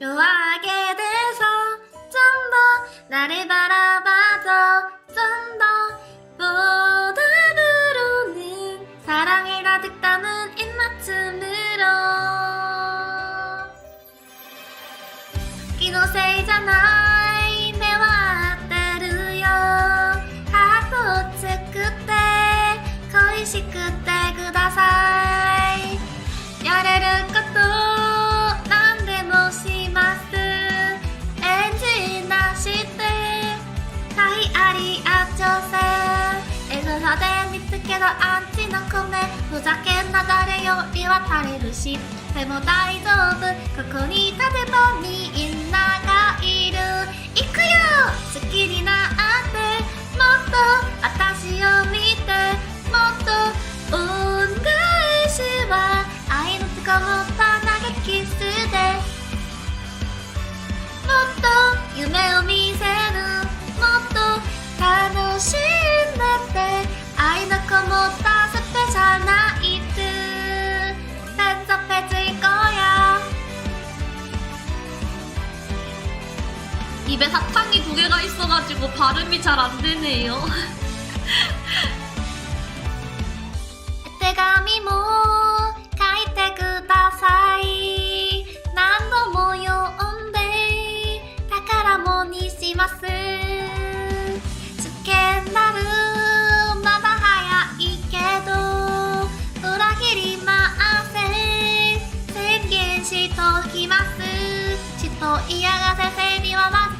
묘하게 돼서 좀 더 나를 바라봐줘. 좀 더 보답으로 는 사랑을 가득 담은 입맞춤으로. 기노세이잖아. いありあ挑戦絵面で見つけたアンチの米ふざけんな誰よりは垂れるし。でも大丈夫。ここに立てばみんなが 입에 사탕이 두 개가 있어가지고 발음이 잘 안 되네요. 때감이 모 뭐, 가이테 구다사이. 난도 모요온데 다카라모 니시마스. 주켄 나루 마다 하야이케도. 우라히리 마아세. 생겐 시토키마스. 시토 이야가세 세리와 마스.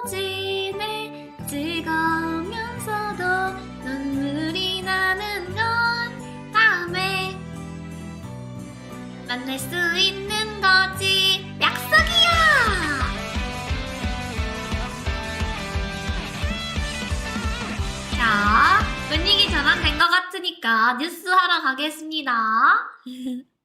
아쉬워지네. 즐거우면서도 눈물이 나는 건 다음에 만날 수 있는 거지. 약속이야! 자 분위기 전환된 것 같으니까 뉴스 하러 가겠습니다